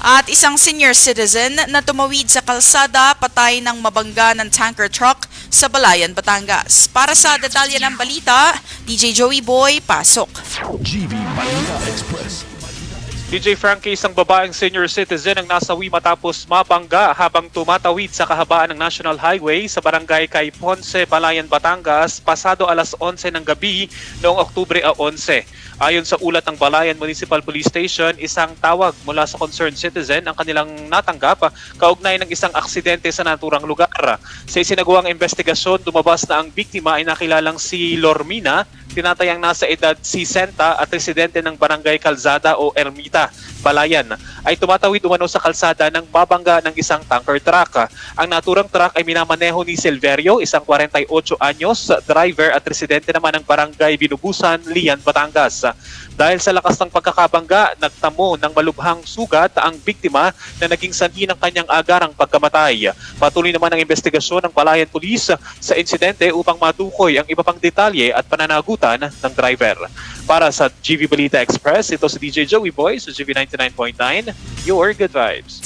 At isang senior citizen na tumawid sa kalsada patay ng mabangga ng tanker truck sa Balayan, Batangas. Para sa detalye ng balita, DJ Joey Boy, pasok. GV Balita Express. DJ Frankie, isang babaeng senior citizen ang nasawi matapos mabangga habang tumatawid sa kahabaan ng National Highway sa barangay kay Ponce, Balayan, Batangas pasado alas 11 ng gabi noong Oktubre 11. Ayon sa ulat ng Balayan Municipal Police Station, isang tawag mula sa concerned citizen ang kanilang natanggap kaugnay ng isang aksidente sa naturang lugar. Sa isinagawang investigasyon, lumabas na ang biktima ay nakilalang si Lormina, tinatayang nasa edad 60 at residente ng Barangay Calzada o Ermita, Balayan, ay tumatawid umano sa kalsada ng babangga ng isang tanker truck. Ang naturang truck ay minamaneho ni Silverio, isang 48 anyos, driver at residente naman ng Barangay Binubusan, Lian, Batangas. Dahil sa lakas ng pagkakabangga, nagtamo ng malubhang sugat ang biktima na naging sanhi ng kanyang agarang pagkamatay. Patuloy naman ang investigasyon ng Palayan Police sa insidente upang matukoy ang iba pang detalye at pananagutan ng driver. Para sa GV Balita Express, ito si DJ Joey Boy sa GV 99.9, your good vibes.